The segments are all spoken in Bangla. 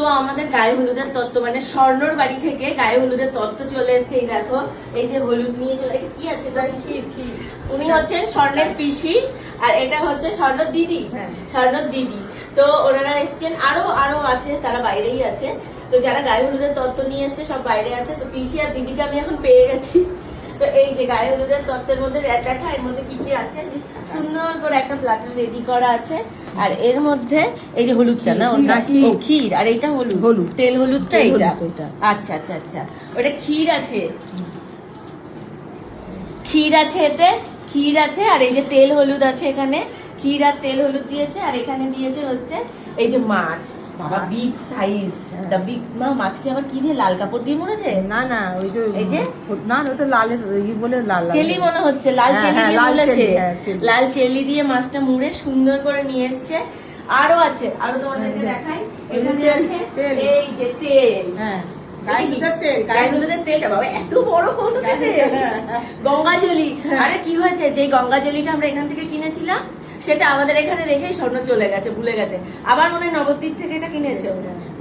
তো আমাদের গায়ে হলুদের তত্ত্ব মানে স্বর্ণর বাড়ি থেকে গায়ে হলুদের তত্ত্ব চলে এসেছে এই দেখো এই যে হলুদ নিয়ে চলে কি আছে? উনি হচ্ছেন স্বর্ণের পিসি আর এটা হচ্ছে স্বর্ণ দিদি হ্যাঁ। স্বর্ণ দিদি। তো ওনারা এসছেন আরও আরও আছে তারা বাইরেই আছে। তো যারা গায়ে হলুদের তত্ত্ব নিয়ে এসছে সব বাইরে আছে। তো পিসি আর দিদিকে আমি এখন পেয়ে গেছি। তো এই যে গায়ে হলুদের তত্ত্বের মধ্যে দেখা এর মধ্যে কি কি আছে? সুন্দর করে একটা প্লাটার রেডি করা আছে। আর এর মধ্যে এই যে হলুদটা না ওটা কি? ক্ষীর। আর এটা হলুদ। হলুদ। তেল হলুদটা এটা হলুদ এটা। আচ্ছা আচ্ছা আচ্ছা। ওটা ক্ষীর আছে। ক্ষীর আছে এতে ক্ষীর আছে আর এই যে তেল হলুদ আছে এখানে। ক্ষীর আর তেল হলুদ দিয়েছে আর এখানে দিয়েছে হচ্ছে এই যে মাছ। বাবা। বিগ সাইজ দা বিগ মা মাছকে আবার কি দিয়ে লাল কাপড় দিয়ে মরেছে না না ওই যে এই যে? না ওটা লালের ই বলে লাল চেলি মনে হচ্ছে লাল হ্যাঁ, চেলি হ্যাঁ, দিয়ে বলেছে হ্যাঁ, চেলি। লাল চেলি দিয়ে মাছটা মুড়ে সুন্দর করে নিয়ে এসছে। আরও আছে আরও তোমাদেরকে দেখাই। এখানে আছে এই যে তেল। হ্যাঁ হ্যাঁ, হ্যাঁ। গঙ্গাজলি হ্যাঁ। আরে কি হয়েছে? যে গঙ্গাজলিটা আমরা এখান থেকে কিনেছিলাম সেটা আমাদের এখানে রেখেই স্বর্ণ চলে গেছে ভুলে গেছে। আবার মনে হয় নবদ্বীপ থেকে এটা কিনেছে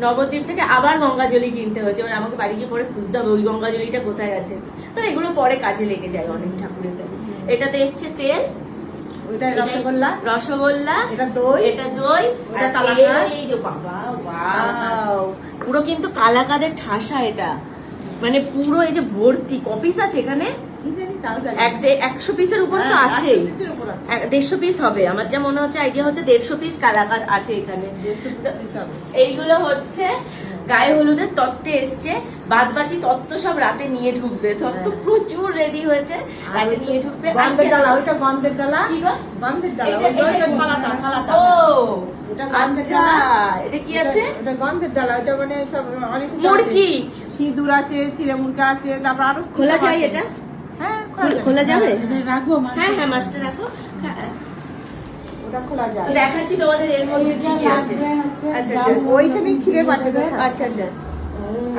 নবদ্বীপ থেকে আবার গঙ্গাজলি কিনতে হয়েছে। মানে আমাকে বাড়ি গিয়ে পরে খুঁজতে হবে ওই গঙ্গাজলিটা কোথায় আছে। তো এগুলো পরে কাজে লেগে যায় অনেক ঠাকুরের কাছে। এটাতে এসছে তেল রসগোল্লা। রসগোল্লা এটা দই। এটা দই ওটা আর কালাকাঁদ। এই যে বাবা ওয়াও। পুরো কিন্তু কালাকাদের ঠাসা এটা। মানে পুরো এই যে ভর্তি। কপিস আছে এখানে? একশো পিসের উপর তো হ্যাঁ, উপর আছে। দেড়শো পিস হবে। আমার যা মনে হচ্ছে আইডিয়া হচ্ছে দেড়শো পিস কালাকাদ আছে এখানে। এইগুলো হচ্ছে গায়ে হলুদের তত্ত্বে এসছে। বাদ বাকি তত্ত্ব সব রাতে নিয়ে ঢুকবে। তত্ত্ব হ্যাঁ। প্রচুর রেডি হয়েছে। রাতে নিয়ে ঢুকবে। গন্ধের আচ্ছা, ডালা ওইটা গন্ধের ডালা কি গো? গন্ধের ডালা থালাটা থালাটা ও এটা আচ্ছা এটা কি আছে? ওটা গন্ধের ডালা ওটা মানে সব অনেক মুরগি। সিঁদুর আছে চিড়ে মুরগা আছে তারপর আরও খোলা যায় এটা? হ্যাঁ খোলা- যাবে? রাখব হ্যাঁ হ্যাঁ মাছটা রাখো। হ্যাঁ। ওটা খোলা যায় দেখাচ্ছি তোমাদের এর মধ্যে কি কি আছে। আচ্ছা আচ্ছা। ওইখানে ক্ষীরের বাটিটা আচ্ছা আচ্ছা।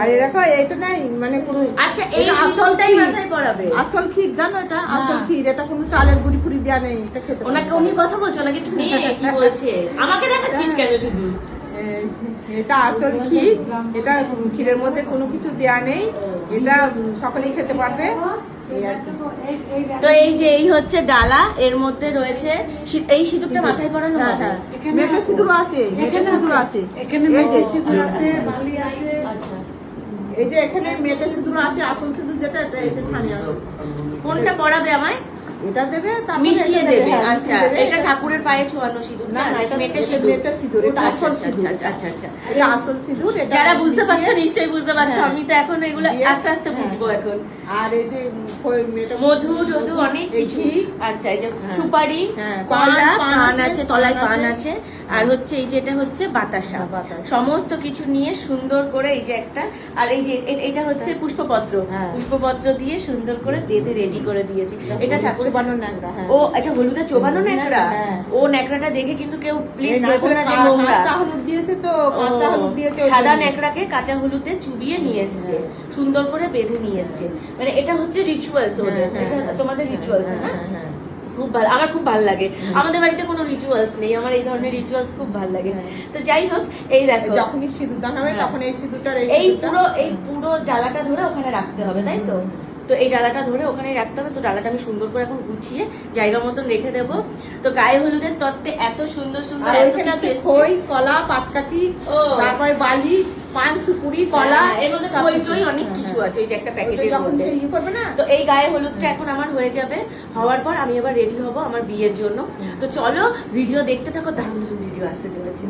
আর দেখো এটা নাই মানে কোনো আচ্ছা এই আসলটাই মাথায় পড়াবে। আসল ক্ষীর জানো এটা? আসল ক্ষীর। এটা কোনো চালের গুড়ি ফুড়ি দেওয়া নেই এটা খেতে ওনাকে উনি কথা বলছো নাকি একটু নিয়ে কি বলছে? আমাকে দেখাচ্ছিস কেন শুধু? এটা আসল ক্ষীর। এটা ক্ষীরের মধ্যে কোনো কিছু দেওয়া নেই। এটা সকলেই খেতে পারবে। তো এই যে এই হচ্ছে ডালা এর মধ্যে রয়েছে এই সিঁদুরটা মাথায় পরানো? হ্যাঁ সিঁদুর আছে মেটে সিঁদুর আছে। এখানে এই যে। সিঁদুর আছে বালি আছে। আচ্ছা। এই যে এখানে মেটে সিঁদুর আছে আসল সিঁদুর যেটা এটা আছে। কোনটা পড়াবে আমায়? এটা দেবে তারপরে মিশিয়ে দেবে। হ্যাঁ, আচ্ছা এটা ঠাকুরের পায়ে ছোঁয়ানো সিঁদুর না, না, এটা- মেটে সিঁদুর। মেটে সিঁদুর, এটা আচ্ছা, আসল আচ্ছা, সিঁদুর। আচ্ছা আচ্ছা আচ্ছা। এটা আসল সিঁদুর এটা যারা বুঝতে পারছ নিশ্চয়ই বুঝতে পারছ হ্যাঁ। আমি তো এখন এগুলো আস্তে আস্তে বুঝব হ্যাঁ। এখন। আর এই যে মধু টধু অনেক কিছু। আচ্ছা এই যে হ্যাঁ। সুপারি হ্যাঁ, কলা পান- আছে, তলায় পান আছে। আর হচ্ছে এই যেটা হচ্ছে বাতাসা। হ্যাঁ, সমস্ত কিছু নিয়ে সুন্দর করে এই যে একটা আর এই যে এটা হচ্ছে পুষ্পপত্র। হ্যাঁ। পুষ্পপত্র দিয়ে সুন্দর করে বেঁধে রেডি করে দিয়েছে। এটা চোবানো হ্যাঁ। ও এটা হলুদে চোবানো ন্যাকড়া? হ্যাঁ। ও ন্যাকড়াটা দেখে কিন্তু কেউ প্লিজ না, দেখো যে নোংরা। কাঁচা হলুদ দিয়েছে তো কাঁচা হলুদ দিয়েছে সাদা ন্যাকড়াকে কাঁচা হলুদে চুবিয়ে নিয়ে এসছে সুন্দর করে বেঁধে নিয়ে এসছে। মানে এটা হচ্ছে রিচুয়ালস ওদের হ্যাঁ, হ্যাঁ, তোমাদের রিচুয়ালস হ্যাঁ, না হ্যাঁ, হ্যাঁ। খুব ভালো আমার খুব ভালো লাগে। আমাদের বাড়িতে কোনো রিচুয়ালস নেই আমার এই ধরনের রিচুয়ালস খুব ভালো লাগে। হ্যাঁ। তো যাই হোক এই দেখো। যখনই সিঁদুর দান হবে হ্যাঁ। তখন এই সিঁদুরটার এই পুরো এই পুরো ডালাটা ধরে ওখানে রাখতে হবে তাই তো? তো এই ডালাটা ধরে ওখানে রাখতে হবে। তো ডালাটা আমি সুন্দর করে এখন গুছিয়ে জায়গা মতন রেখে দেবো। তো গায়ে হলুদের তত্ত্বে এত সুন্দর সুন্দর। খই কলা পাটকাঠি ও। তারপরে বালি পান সুপুরি কলা হ্যাঁ, এর মধ্যে অনেক হ্যাঁ, কিছু হ্যাঁ। আছে এই যে একটা ওইটা প্যাকেটের মধ্যে। তো এই গায়ে হলুদটা এখন আমার হয়ে যাবে। হওয়ার পর আমি এবার রেডি হব আমার বিয়ের জন্য। তো চলো ভিডিও দেখতে থাকো। দারুণ দারুণ ভিডিও আসতে চলেছে।